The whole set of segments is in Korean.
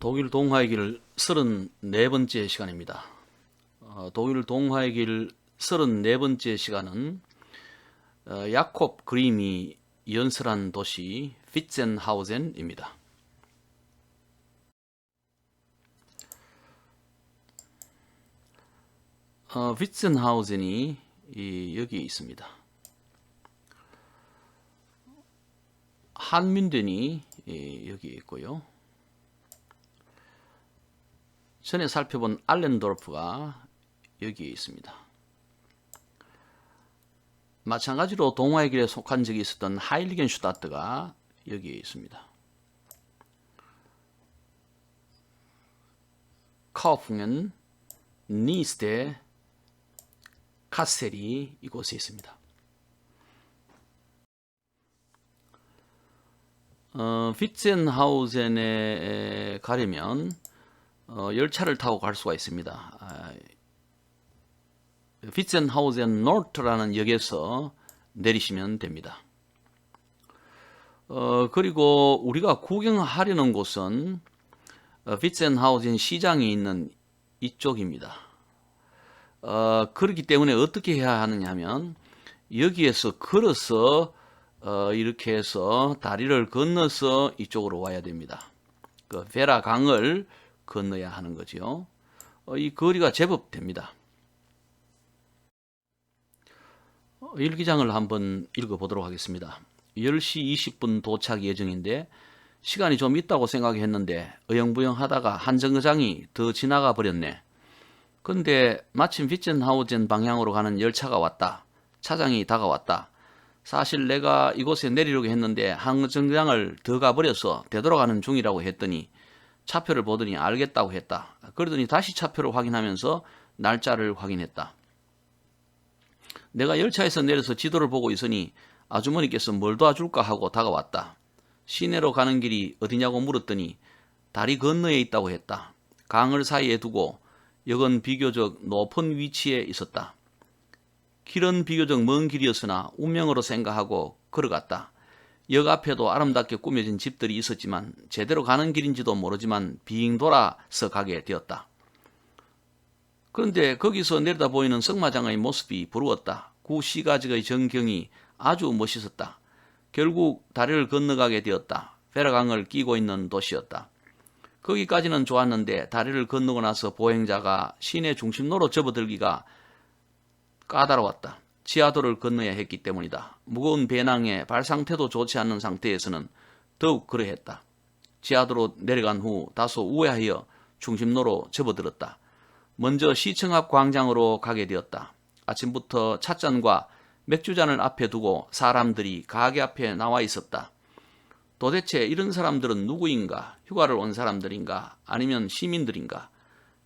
독일 동화의 길 34번째 시간입니다. 어, 독일 동화의 길 34번째 시간은 어, 야콥 그림이 연설한 도시 피첸하우젠입니다. 어, 피첸하우젠이 이, 여기 있습니다. 한민덴이 이, 여기 있고요. 전에 살펴본 알렌도르프가 여기에 있습니다. 마찬가지로 동화의 길에 속한 적이 있었던 하일리겐슈타트가 여기에 있습니다. 카우프겐, 니스테, 카셀이 이곳에 있습니다. 어, 피첸하우젠에 가려면 어, 열차를 타고 갈 수가 있습니다. 아, 피첸하우젠 노트라는 역에서 내리시면 됩니다. 어, 그리고 우리가 구경하려는 곳은 어, 피첸하우젠 시장이 있는 이쪽입니다. 어, 그렇기 때문에 어떻게 해야 하느냐 하면 여기에서 걸어서 어, 이렇게 해서 다리를 건너서 이쪽으로 와야 됩니다. 그 베라 강을 건너야 하는 거죠. 어, 이 거리가 제법 됩니다. 어, 일기장을 한번 읽어보도록 하겠습니다. 10시 20분 도착 예정인데 시간이 좀 있다고 생각했는데 어영부영 하다가 한 정거장이 더 지나가 버렸네. 근데 마침 비첸하우젠 방향으로 가는 열차가 왔다. 차장이 다가왔다. 사실 내가 이곳에 내리려고 했는데 한 정거장을 더 가버려서 되돌아가는 중이라고 했더니 차표를 보더니 알겠다고 했다. 그러더니 다시 차표를 확인하면서 날짜를 확인했다. 내가 열차에서 내려서 지도를 보고 있으니 아주머니께서 뭘 도와줄까 하고 다가왔다. 시내로 가는 길이 어디냐고 물었더니 다리 건너에 있다고 했다. 강을 사이에 두고 역은 비교적 높은 위치에 있었다. 길은 비교적 먼 길이었으나 운명으로 생각하고 걸어갔다. 역 앞에도 아름답게 꾸며진 집들이 있었지만 제대로 가는 길인지도 모르지만 빙 돌아서 가게 되었다. 그런데 거기서 내려다 보이는 성마장의 모습이 부러웠다. 구 시가지의 전경이 아주 멋있었다. 결국 다리를 건너가게 되었다. 베라강을 끼고 있는 도시였다. 거기까지는 좋았는데 다리를 건너고 나서 보행자가 시내 중심로로 접어들기가 까다로웠다. 지하도를 건너야 했기 때문이다. 무거운 배낭에 발 상태도 좋지 않는 상태에서는 더욱 그러했다. 지하도로 내려간 후 다소 우회하여 중심로로 접어들었다. 먼저 시청 앞 광장으로 가게 되었다. 아침부터 찻잔과 맥주잔을 앞에 두고 사람들이 가게 앞에 나와 있었다. 도대체 이런 사람들은 누구인가? 휴가를 온 사람들인가? 아니면 시민들인가?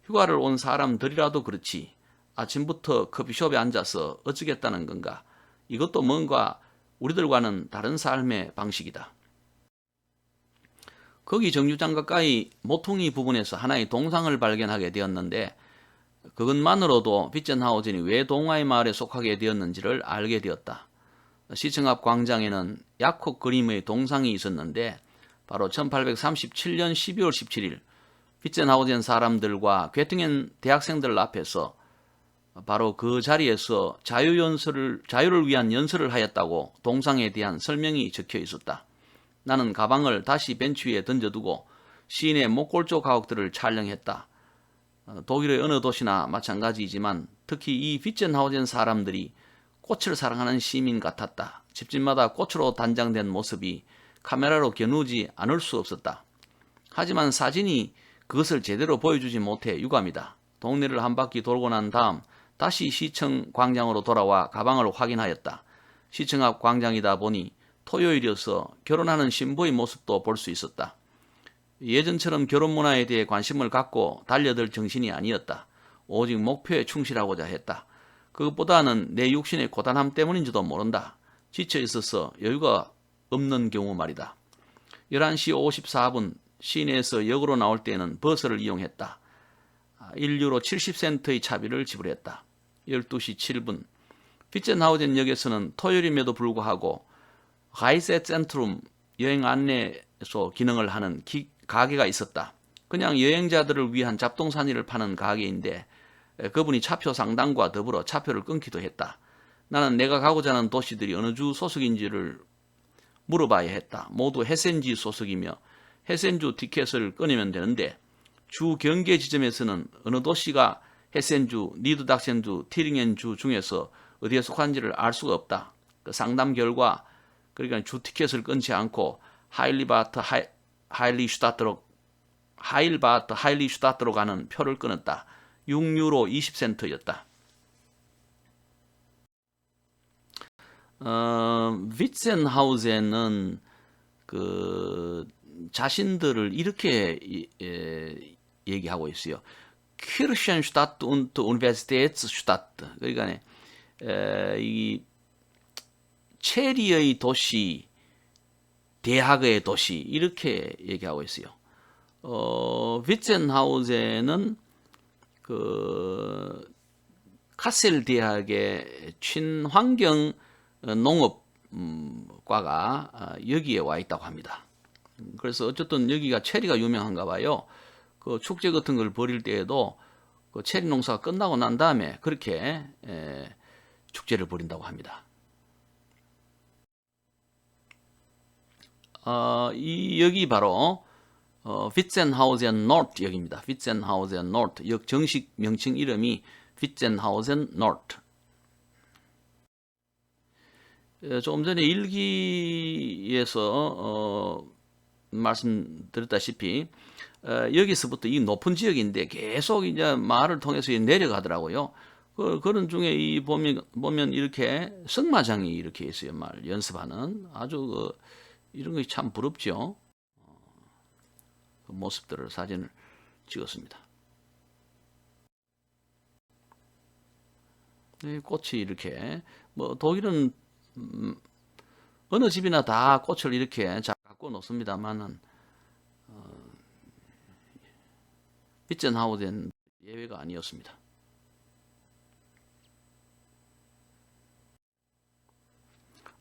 휴가를 온 사람들이라도 그렇지. 아침부터 커피숍에 앉아서 어쩌겠다는 건가? 이것도 뭔가 우리들과는 다른 삶의 방식이다. 거기 정류장 가까이 모퉁이 부분에서 하나의 동상을 발견하게 되었는데 그것만으로도 비전하우젠이 왜 동화의 마을에 속하게 되었는지를 알게 되었다. 시청 앞 광장에는 야콥 그림의 동상이 있었는데 바로 1837년 12월 17일 비전하우젠 사람들과 괴팅엔 대학생들 앞에서 바로 그 자리에서 자유 연설을 자유를 위한 연설을 하였다고 동상에 대한 설명이 적혀 있었다. 나는 가방을 다시 벤치 위에 던져두고 시인의 목골조 가옥들을 촬영했다. 어, 독일의 어느 도시나 마찬가지이지만 특히 이 비첸하우젠 사람들이 꽃을 사랑하는 시민 같았다. 집집마다 꽃으로 단장된 모습이 카메라로 겨누지 않을 수 없었다. 하지만 사진이 그것을 제대로 보여주지 못해 유감이다. 동네를 한 바퀴 돌고 난 다음 다시 시청 광장으로 돌아와 가방을 확인하였다. 시청 앞 광장이다 보니 토요일이어서 결혼하는 신부의 모습도 볼 수 있었다. 예전처럼 결혼 문화에 대해 관심을 갖고 달려들 정신이 아니었다. 오직 목표에 충실하고자 했다. 그것보다는 내 육신의 고단함 때문인지도 모른다. 지쳐 있어서 여유가 없는 경우 말이다. 11시 54분 시내에서 역으로 나올 때에는 버스를 이용했다. 1유로 70센트의 차비를 지불했다. 12시 7분 피첸하우젠 역에서는 토요일임에도 불구하고 가이세 센트룸 여행 안내소 기능을 하는 기, 가게가 있었다. 그냥 여행자들을 위한 잡동사니를 파는 가게인데 에, 그분이 차표 상당과 더불어 차표를 끊기도 했다. 나는 내가 가고자 하는 도시들이 어느 주 소속인지를 물어봐야 했다. 모두 헤센지 소속이며 헤센주 티켓을 끊으면 되는데 주 경계 지점에서는 어느 도시가 헤센주, 니드닥센주, 티링엔주 중에서 어디에 속한지를 알 수가 없다. 그 상담 결과 그러니까 주 티켓을 끊지 않고 하일리바트 하이, 하일리 슈타트로 하일바트 하일리 슈타트로 가는 표를 끊었다. 6유로 20센트였다. 어, 위첸하우젠은 그 자신들을 이렇게 이- 에, 얘기하고 있어요. 키르션슈타트 und Universitätsstadt. 그러니까 에, 이 체리의 도시, 대학의 도시 이렇게 얘기하고 있어요. 어, 위첸하우젠은 그 카셀 대학의 친환경 농업과가 아, 여기에 와 있다고 합니다. 음, 그래서 어쨌든 여기가 체리가 유명한가 봐요. 그 축제 같은 걸 벌일 때에도 그 체리 농사가 끝나고 난 다음에 그렇게 에, 축제를 벌인다고 합니다. 어, 이 역이 바로 어, 피첸하우젠 노트 역입니다. 피첸하우젠 노트 역 정식 명칭 이름이 피첸하우젠 노트. 에, 조금 전에 일기에서 어, 말씀드렸다시피 어, 여기서부터 이 높은 지역인데 계속 이제 말을 통해서 내려가더라고요. 그, 그런 중에 이 보면 보면 이렇게 승마장이 이렇게 있어요. 말 연습하는 아주 그, 이런 것이 참 부럽죠. 그 모습들을 사진을 찍었습니다. 이 꽃이 이렇게 뭐 독일은 음, 어느 집이나 다 꽃을 이렇게 잘 갖고 놓습니다만은 어, 비전하우젠 예외가 아니었습니다.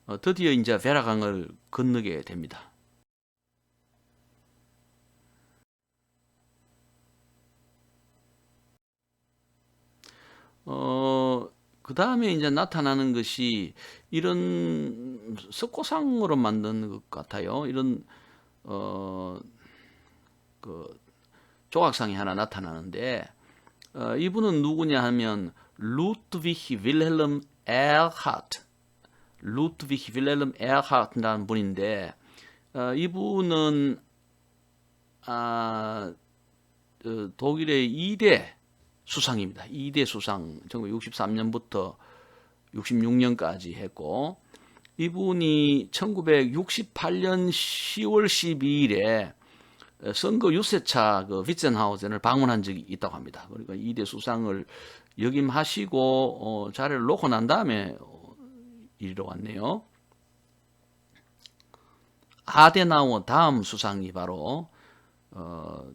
어, 드디어 이제 베라강을 건너게 됩니다. 어, 그 다음에 이제 나타나는 것이 이런 석고상으로 만든 것 같아요. 이런, 어, 그, 조각상이 하나 나타나는데, 어, 이분은 누구냐 하면, 루트비히 윌헬름 에르하트. 루트비히 윌헬름 에르하트라는 분인데, 어, 이분은, 아, 어, 독일의 2대 수상입니다. 2대 수상 1963년부터 66년까지 했고 이분이 1968년 10월 12일에 선거 유세차 그 비첸하우젠을 방문한 적이 있다고 합니다. 그러니까 2대 수상을 역임하시고 어, 자리를 놓고 난 다음에 어, 이리로 왔네요. 아데나워 다음 수상이 바로 어,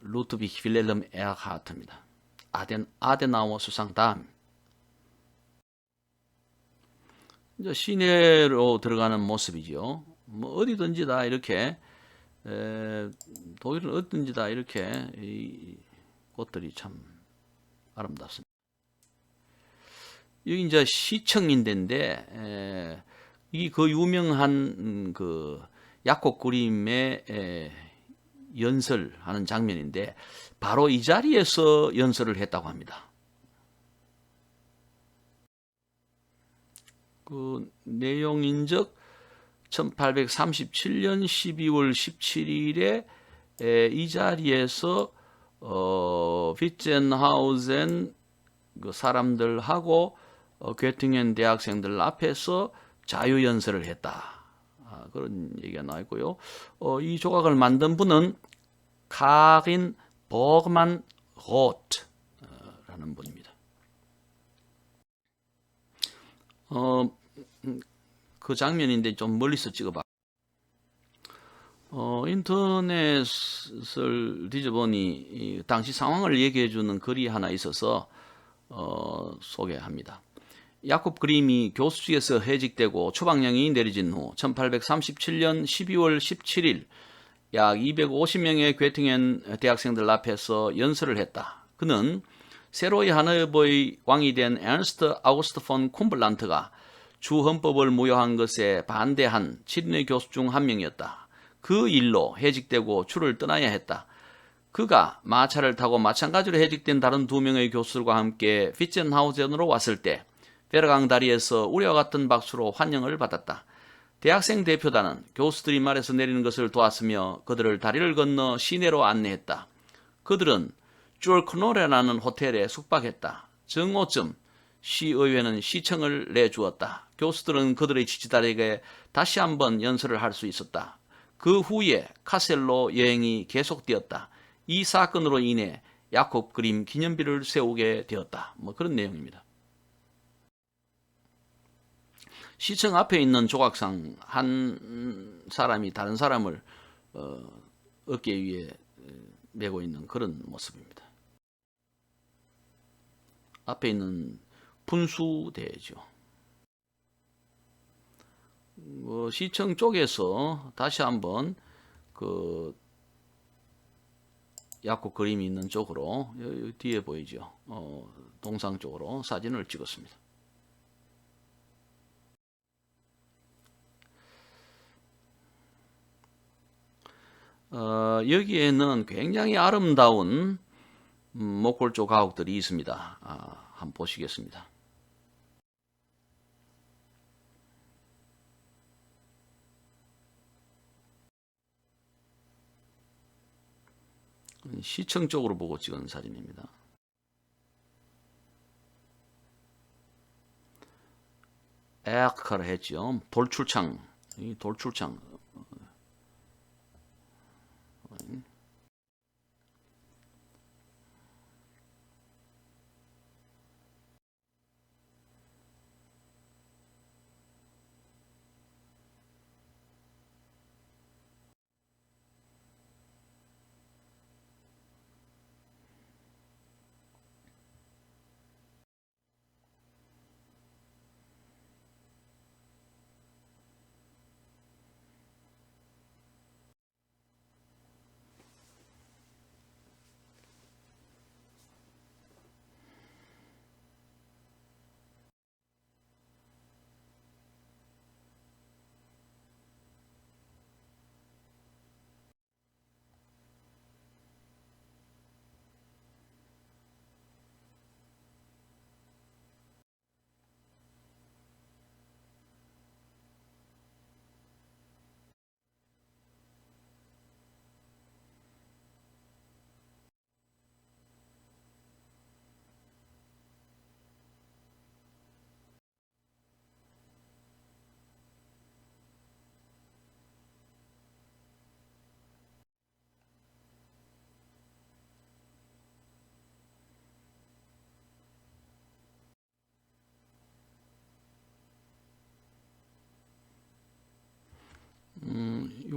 루트비히 윌헬름 에르하트입니다. 아덴, 아데나워 수상 다음 이제 시내로 들어가는 모습이죠. 뭐 어디든지 다 이렇게 에, 독일은 어디든지 다 이렇게 이 꽃들이 참 아름답습니다. 여기 이제 시청인대인데 이그 유명한 음, 그 약국 그림의 에, 연설하는 장면인데 바로 이 자리에서 연설을 했다고 합니다. 그 내용인적 1837년 12월 17일에 이 자리에서 어, 비첸하우젠 그 사람들하고 어, 괴팅엔 대학생들 앞에서 자유 연설을 했다. 아, 그런 얘기가 나와 있고요. 어, 이 조각을 만든 분은 카린 버그만 로트라는 분입니다. 어, 음, 그 장면인데 좀 멀리서 찍어봐. 어, 인터넷을 뒤져보니 이 당시 상황을 얘기해주는 글이 하나 있어서 어, 소개합니다. 야콥 그림이 교수직에서 해직되고 추방령이 내려진 후 1837년 12월 17일 약 250명의 괴팅현 대학생들 앞에서 연설을 했다. 그는 새로이 하노버의 왕이 된 에르스트 아우구스트 폰 콤블란트가 주 헌법을 무효한 것에 반대한 7인의 교수 중 한 명이었다. 그 일로 해직되고 주를 떠나야 했다. 그가 마차를 타고 마찬가지로 해직된 다른 두 명의 교수들과 함께 피첸하우젠으로 왔을 때 베르강 다리에서 우리와 같은 박수로 환영을 받았다. 대학생 대표단은 교수들이 말에서 내리는 것을 도왔으며 그들을 다리를 건너 시내로 안내했다. 그들은 쫄크노레라는 호텔에 숙박했다. 정오쯤 시의회는 시청을 내주었다. 교수들은 그들의 지지자에게 다시 한번 연설을 할 수 있었다. 그 후에 카셀로 여행이 계속되었다. 이 사건으로 인해 야콥 그림 기념비를 세우게 되었다. 뭐 그런 내용입니다. 시청 앞에 있는 조각상 한 사람이 다른 사람을 어, 어깨 위에 메고 있는 그런 모습입니다. 앞에 있는 분수대죠. 어, 시청 쪽에서 다시 한번 그 약국 그림이 있는 쪽으로 여기 뒤에 보이죠. 어, 동상 쪽으로 사진을 찍었습니다. 어, 여기에는 굉장히 아름다운 음, 목골조 가옥들이 있습니다. 아, 한번 보시겠습니다. 시청 쪽으로 보고 찍은 사진입니다. 에아카를 했죠. 돌출창, 이 돌출창.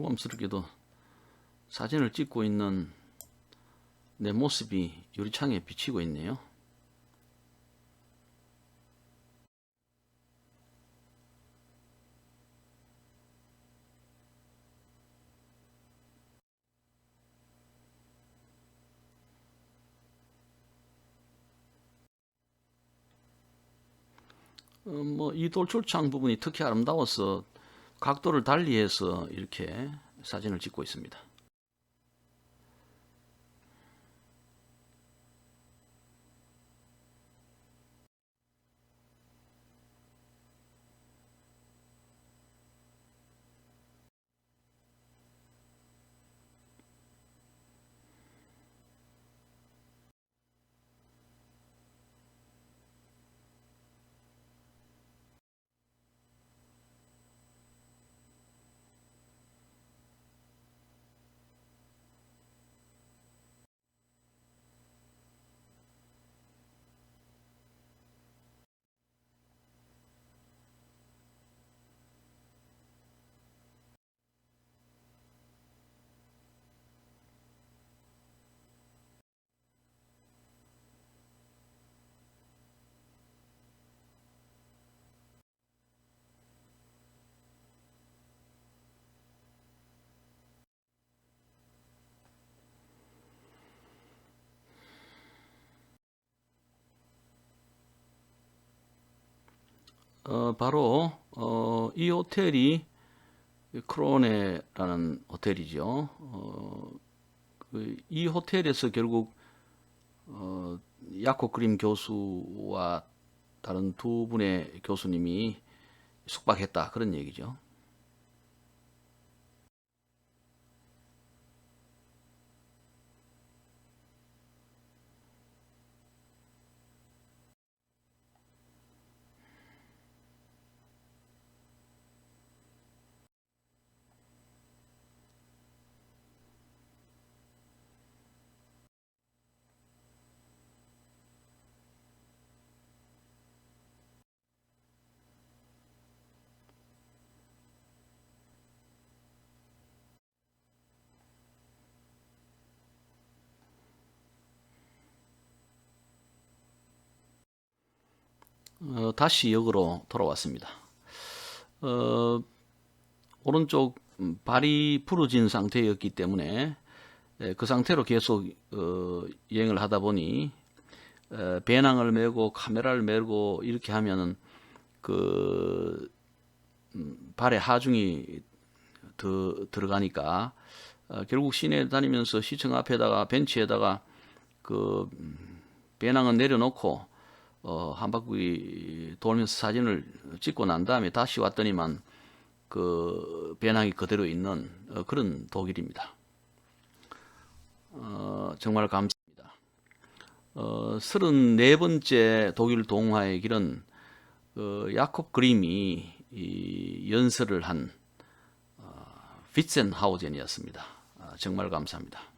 유감스럽게도 사진을 찍고 있는 내 모습이 유리창에 비치고 있네요. 어, 뭐이 돌출창 부분이 특히 아름다워서 각도를 달리해서 이렇게 사진을 찍고 있습니다. 어, 바로 어, 이 호텔이 크로네라는 호텔이죠. 어, 그, 이 호텔에서 결국 어, 야코 그림 교수와 다른 두 분의 교수님이 숙박했다 그런 얘기죠. 어, 다시 역으로 돌아왔습니다. 어, 오른쪽 음, 발이 부러진 상태였기 때문에 에, 그 상태로 계속 어, 여행을 하다 보니 에, 배낭을 메고 카메라를 메고 이렇게 하면은 그 음, 발에 하중이 더 들어가니까 어, 결국 시내 다니면서 시청 앞에다가 벤치에다가 그 음, 배낭은 내려놓고 어, 한 바퀴 돌면서 사진을 찍고 난 다음에 다시 왔더니만 그 배낭이 그대로 있는 어, 그런 독일입니다. 어, 정말 감사합니다. 어, 34번째 독일 동화의 길은 그 야콥 그림이 이 연설을 한 어, 비첸하우젠이었습니다. 아, 정말 감사합니다.